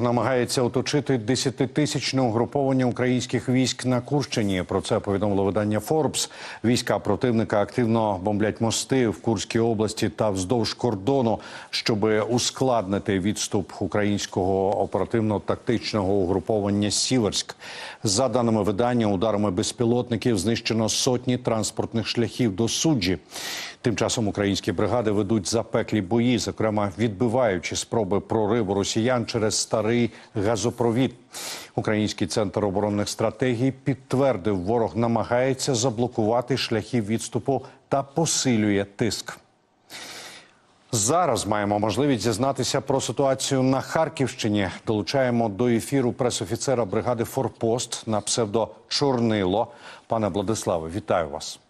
Намагається оточити десятитисячне угруповання українських військ на Курщині. Про це повідомило видання Forbes. Війська противника активно бомблять мости в Курській області та вздовж кордону, щоб ускладнити відступ українського оперативно-тактичного угруповання Сіверськ. За даними видання, ударами безпілотників знищено сотні транспортних шляхів до суджі. Тим часом українські бригади ведуть запеклі бої, зокрема відбиваючи спроби прориву росіян через старий газопровід. Український центр оборонних стратегій підтвердив, ворог намагається заблокувати шляхи відступу та посилює тиск. Зараз маємо можливість зізнатися про ситуацію на Харківщині. Долучаємо до ефіру пресофіцера бригади Форпост на псевдо Чорнило. Пане Владиславе, вітаю вас.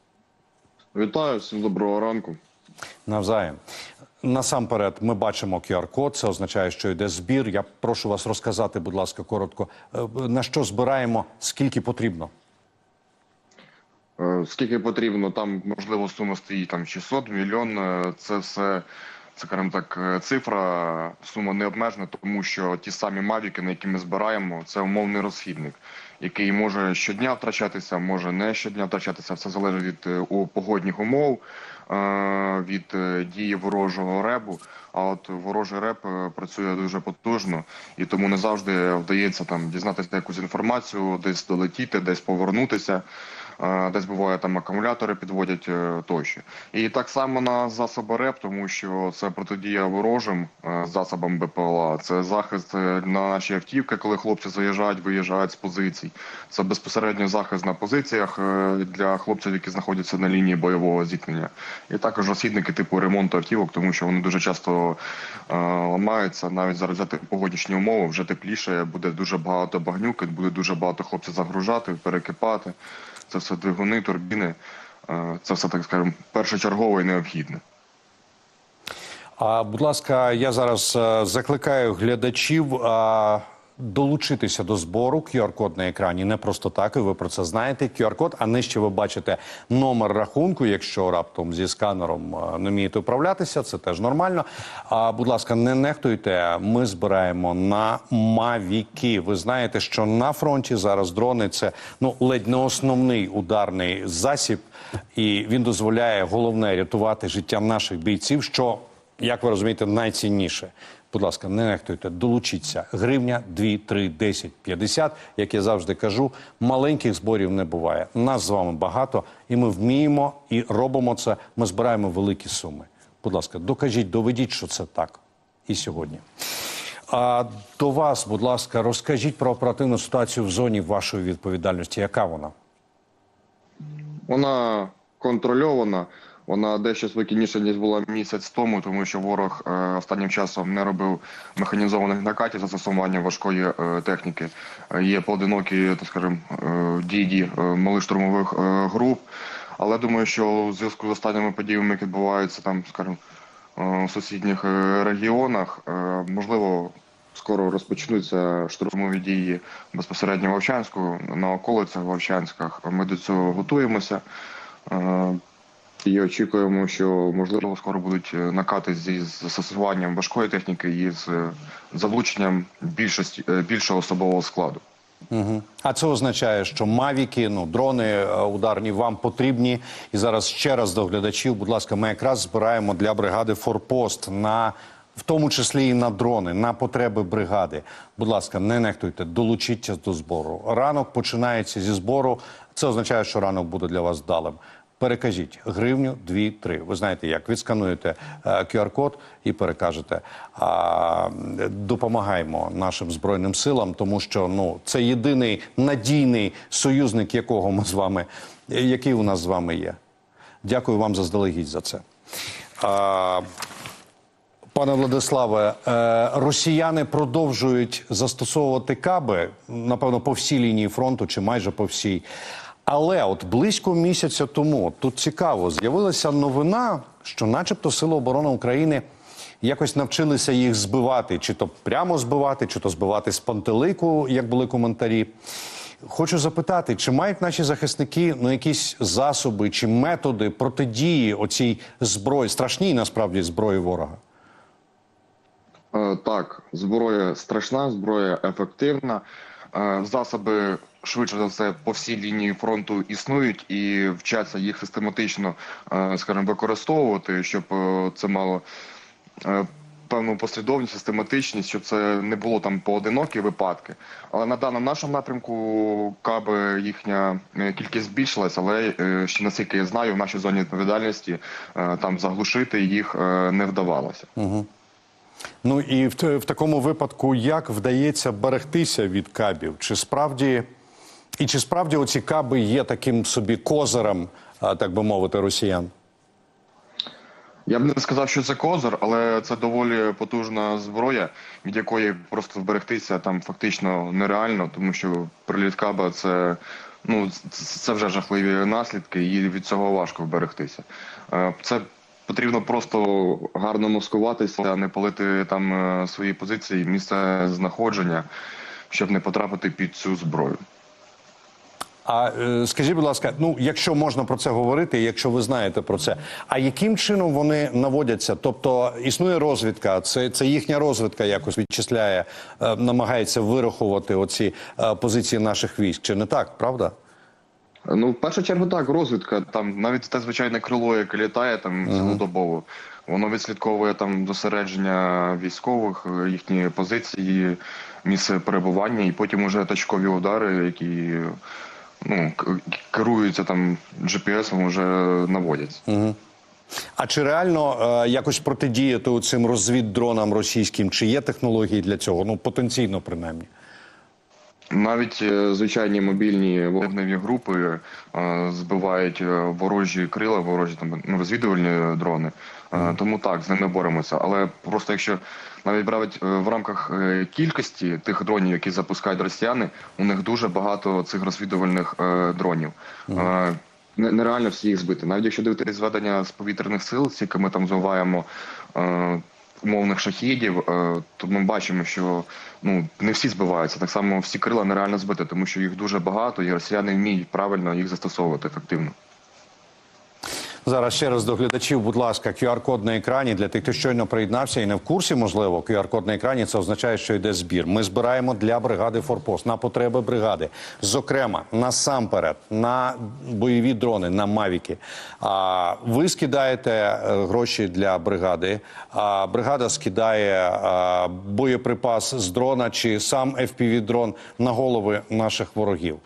Вітаю, всім доброго ранку. Навзаєм. Насамперед, ми бачимо QR-код, це означає, що йде збір. Я прошу вас розказати, будь ласка, коротко, е, на що збираємо, скільки потрібно. Е, Скільки потрібно, там можливо сума стоїть там 600 мільйон. е, Це все, це скажімо так, цифра, сума не обмежена, тому що ті самі мавіки, на які ми збираємо, це умовний розхідник, який може щодня втрачатися, може не щодня втрачатися. Все залежить від е, погодних умов, е, від е, дії ворожого ребу. А от ворожий реп працює дуже потужно, і тому не завжди вдається там дізнатися якусь інформацію, десь долетіти, десь повернутися. Десь буває там акумулятори підводять е, тощо. І так само на засоби РЕП, тому що це протидія ворожим е, засобам БПЛА. Це захист е, на наші автівки, коли хлопці заїжджають, виїжджають з позицій. Це безпосередньо захист на позиціях для хлопців, які знаходяться на лінії бойового зіткнення. І також розхідники типу ремонту автівок, тому що вони дуже часто ламаються. Навіть зараз взяти погоднічні умови, вже тепліше, буде дуже багато багнюки, буде дуже багато хлопців загружати, перекипати. Це все двигуни, турбіни. Е, Це все так скажемо першочергове і необхідне. А будь ласка, я зараз е, закликаю глядачів долучитися до збору. QR-код на екрані не просто так, і ви про це знаєте. QR-код, а нижче ви бачите номер рахунку. Якщо раптом зі сканером е, не вмієте управлятися, це теж нормально. А будь ласка, не нехтуйте. Ми збираємо на мавіки. Ви знаєте, що на фронті зараз дрони це ну ледь не основний ударний засіб, і він дозволяє головне рятувати життя наших бійців. що як ви розумієте, найцінніше. Будь ласка, не нехтуйте, долучіться. Гривня, 2, 3, 10, 50. Як я завжди кажу, маленьких зборів не буває. Нас з вами багато, і ми вміємо і робимо це. Ми збираємо великі суми. Будь ласка, докажіть, доведіть, що це так. І сьогодні. А до вас, будь ласка, розкажіть про оперативну ситуацію в зоні вашої відповідальності. Яка вона? Вона контрольована. Вона дещо спокійніша, ніж була місяць тому, тому що ворог е, останнім часом не робив механізованих накатів застосування важкої е, техніки. Е, є поодинокі, так скажемо, е, дії малих штурмових груп. Але думаю, що у зв'язку з останніми подіями, які відбуваються там, скажімо, у сусідніх регіонах, можливо, скоро розпочнуться штурмові дії безпосередньо в Вовчанську, на околицях Вовчанськах. Ми до цього готуємося. І очікуємо, що можливо скоро будуть е, накати зі застосуванням важкої техніки і з е, залученням більшості е, більшого особового складу. Угу. А це означає, що мавіки, ну дрони ударні вам потрібні. І зараз ще раз до глядачів, будь ласка, ми якраз збираємо для бригади Форпост на в тому числі і на дрони, на потреби бригади. Будь ласка, не нехтуйте, долучіться до збору. Ранок починається зі збору. Це означає, що ранок буде для вас вдалим. Перекажіть гривню, дві, три. Ви знаєте, як відскануєте е, QR-код і перекажете. А, допомагаємо нашим збройним силам, тому що ну це єдиний надійний союзник, якого ми з вами, який у нас з вами є. Дякую вам заздалегідь за це. А, Пане Владиславе, е, росіяни продовжують застосовувати каби, напевно, по всій лінії фронту чи майже по всій. Але от близько місяця тому тут цікаво з'явилася новина, що, начебто, Сили оборони України якось навчилися їх збивати, чи то прямо збивати, чи то збивати з пантелику, як були коментарі. Хочу запитати, чи мають наші захисники ну якісь засоби чи методи протидії оцій зброї, страшній насправді зброї ворога? Е, Так, зброя страшна, зброя ефективна. Е, Засоби швидше за все по всій лінії фронту існують і вчаться їх систематично, е, скажімо, використовувати, щоб е, це мало певну послідовність, систематичність, щоб це не було там поодинокі випадки. Але на даному нашому напрямку каби їхня кількість збільшилась, але ще наскільки я знаю, в нашій зоні відповідальності там заглушити їх не вдавалося. Ну і в, в такому випадку, як вдається берегтися від кабів? Чи справді і чи справді оці каби є таким собі козирем, так би мовити, росіян? Я б не сказав, що це козир, але це доволі потужна зброя, від якої просто вберегтися там фактично нереально, тому що приліт каба це. Ну, це- вже жахливі наслідки, і від цього важко вберегтися. Е, Це потрібно просто гарно маскуватися, не палити там е, свої позиції, місце знаходження, щоб не потрапити під цю зброю. А е, скажіть, будь ласка, ну якщо можна про це говорити, якщо ви знаєте про це, а яким чином вони наводяться? Тобто існує розвідка, це, це їхня розвідка якось відчисляє, е, намагається вирахувати оці позиції наших військ. Чи не так, правда? Ну, в першу чергу, так, розвідка. Там навіть те звичайне крило, яке літає там цілодобово, воно відслідковує там зосередження військових, їхні позиції, місце перебування, і потім уже точкові удари, які ну, керуються там GPS-ом, вже наводяться. А чи реально е, якось протидіяти цим розвіддронам російським? Чи є технології для цього? Ну потенційно, принаймні. Навіть е, звичайні мобільні вогневі групи е, збивають е, ворожі крила, ворожі там ну, розвідувальні дрони. Тому так, з ними боремося. Але просто якщо навіть брати в рамках кількості тих дронів, які запускають росіяни, у них дуже багато цих розвідувальних дронів. Нереально всі їх збити. Навіть якщо дивитися зведення з повітряних сил, скільки ми там зуваємо умовних шахідів, е, то ми бачимо, що ну не всі збиваються. Так само всі крила нереально збити, тому що їх дуже багато, і росіяни вміють правильно їх застосовувати ефективно. Зараз ще раз до глядачів, будь ласка, QR-код на екрані для тих, хто щойно приєднався і не в курсі, можливо, QR-код на екрані це означає, що йде збір. Ми збираємо для бригади Форпост на потреби бригади, зокрема насамперед на бойові дрони, на мавіки. А ви скидаєте е, гроші для бригади. А бригада скидає а, боєприпас з дрона чи сам fpv дрон на голови наших ворогів.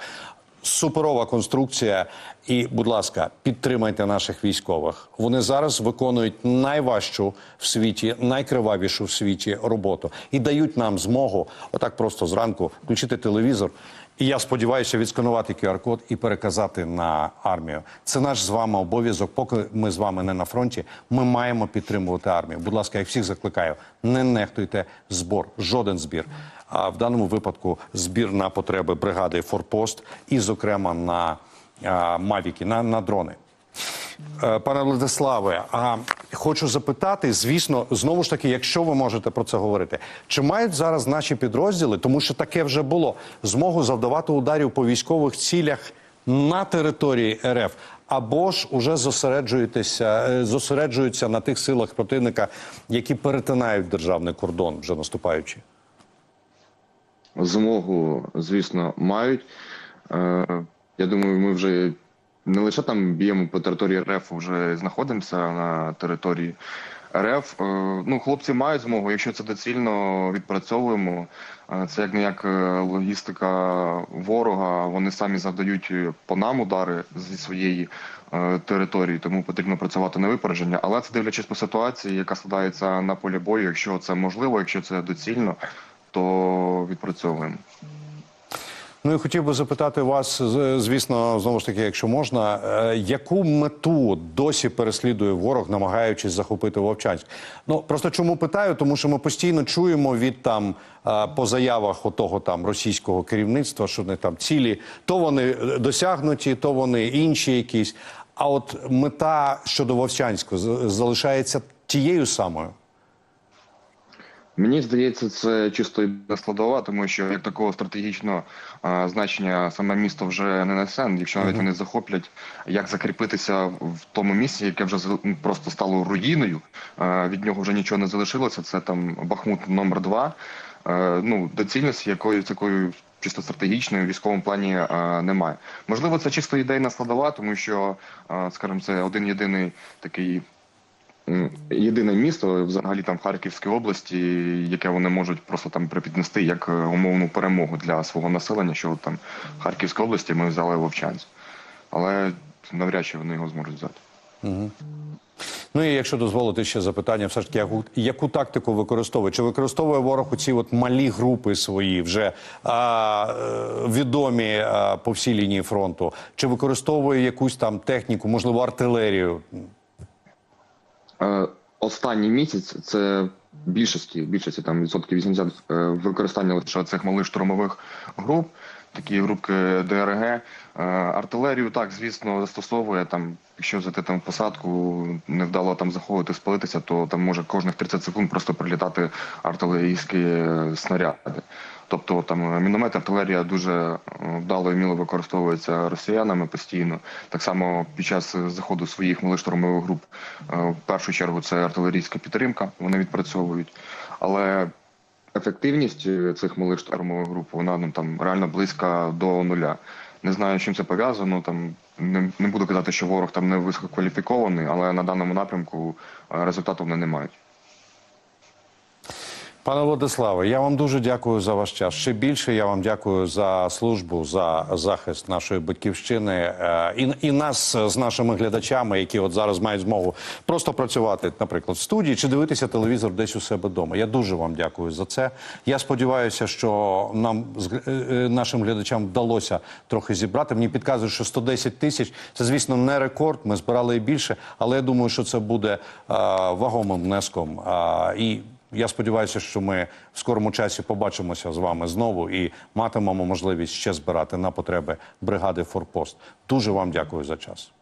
Суперова конструкція. І, будь ласка, підтримайте наших військових. Вони зараз виконують найважчу в світі, найкривавішу в світі роботу і дають нам змогу, отак просто зранку, включити телевізор. І я сподіваюся, відсканувати QR-код і переказати на армію. Це наш з вами обов'язок. Поки ми з вами не на фронті, ми маємо підтримувати армію. Будь ласка, я всіх закликаю, не нехтуйте збор, жоден збір. А в даному випадку збір на потреби бригади Форпост і, зокрема, на мавіки, на, на дрони. Е, Пане Владиславе, а хочу запитати, звісно, знову ж таки, якщо ви можете про це говорити, чи мають зараз наші підрозділи, тому що таке вже було, змогу завдавати ударів по військових цілях на території РФ, або ж уже зосереджуєтеся, е, зосереджуються на тих силах противника, які перетинають державний кордон, вже наступаючи? Змогу, звісно, мають. Е, Я думаю, ми вже не лише там б'ємо по території РФ, вже знаходимося на території РФ. Е, Ну, хлопці мають змогу, якщо це доцільно відпрацьовуємо. Е, Це як не як логістика ворога. Вони самі завдають по нам удари зі своєї території, тому потрібно працювати на випередження. Але це дивлячись по ситуації, яка складається на полі бою. Якщо це можливо, якщо це доцільно, то відпрацьовуємо. Ну і хотів би запитати вас, звісно, знову ж таки, якщо можна, е, яку мету досі переслідує ворог, намагаючись захопити Вовчанськ? Ну просто чому питаю? Тому що ми постійно чуємо від там е, по заявах отого там російського керівництва, що вони там цілі, то вони е, досягнуті, то вони інші якісь. А от мета щодо Вовчанську залишається тією самою. Мені здається, це чисто складова, тому що як такого стратегічного а, значення саме місто вже не несе. Якщо навіть вони захоплять, як закріпитися в тому місці, яке вже ну, просто стало руїною, а, від нього вже нічого не залишилося. Це там Бахмут номер два. Е, Ну доцільності якої такої чисто стратегічної в військовому плані а, немає. Можливо, це чисто ідейна складова, тому що, а, скажімо, це один єдиний такий єдине місто взагалі там в Харківській області, яке вони можуть просто там припіднести як е, умовну перемогу для свого населення, що там в Харківській області ми взяли Вовчанськ. Але навряд чи вони його зможуть взяти. Ну і якщо дозволити ще запитання, все ж таки, яку, яку тактику використовує? Чи використовує ворог у ці от малі групи свої, вже а, е, відомі а, по всій лінії фронту? Чи використовує якусь там техніку, можливо, артилерію? Е, Останній місяць це більшості, більшості там відсотків 80 е, використання лише цих малих штурмових груп, такі групки ДРГ. Е, Артилерію так, звісно, застосовує там. Якщо взяти там посадку, невдало там заходити, спалитися, то там може кожних 30 секунд просто прилітати артилерійські снаряди. Тобто там міномет, артилерія дуже е, вдало і міло використовується росіянами постійно. Так само під час заходу своїх малих штурмових груп, е, в першу чергу, це артилерійська підтримка, вони відпрацьовують. Але ефективність е, цих малих груп, вона ну, там реально близька до нуля. Не знаю, чим це пов'язано. Там не, не буду казати, що ворог там не висококваліфікований, але на даному напрямку е, результату вони не мають. Пане Владиславе, я вам дуже дякую за ваш час. Ще більше я вам дякую за службу, за захист нашої батьківщини е, і, і нас з нашими глядачами, які от зараз мають змогу просто працювати, наприклад, в студії чи дивитися телевізор десь у себе вдома. Я дуже вам дякую за це. Я сподіваюся, що нам е, е, нашим глядачам вдалося трохи зібрати. Мені підказують, що 110 тисяч це, звісно, не рекорд. Ми збирали і більше, але я думаю, що це буде вагомим внеском. І я сподіваюся, що ми в скорому часі побачимося з вами знову і матимемо можливість ще збирати на потреби бригади Форпост. Дуже вам дякую за час.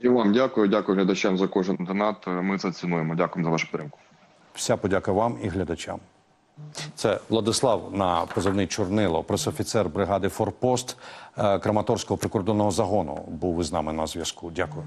І вам дякую, дякую глядачам за кожен донат. Ми це цінуємо. Дякуємо за вашу підтримку. Вся подяка вам і глядачам. Це Владислав на позивний Чорнило, пресофіцер бригади Форпост е, Краматорського прикордонного загону. Був із нами на зв'язку. Дякую.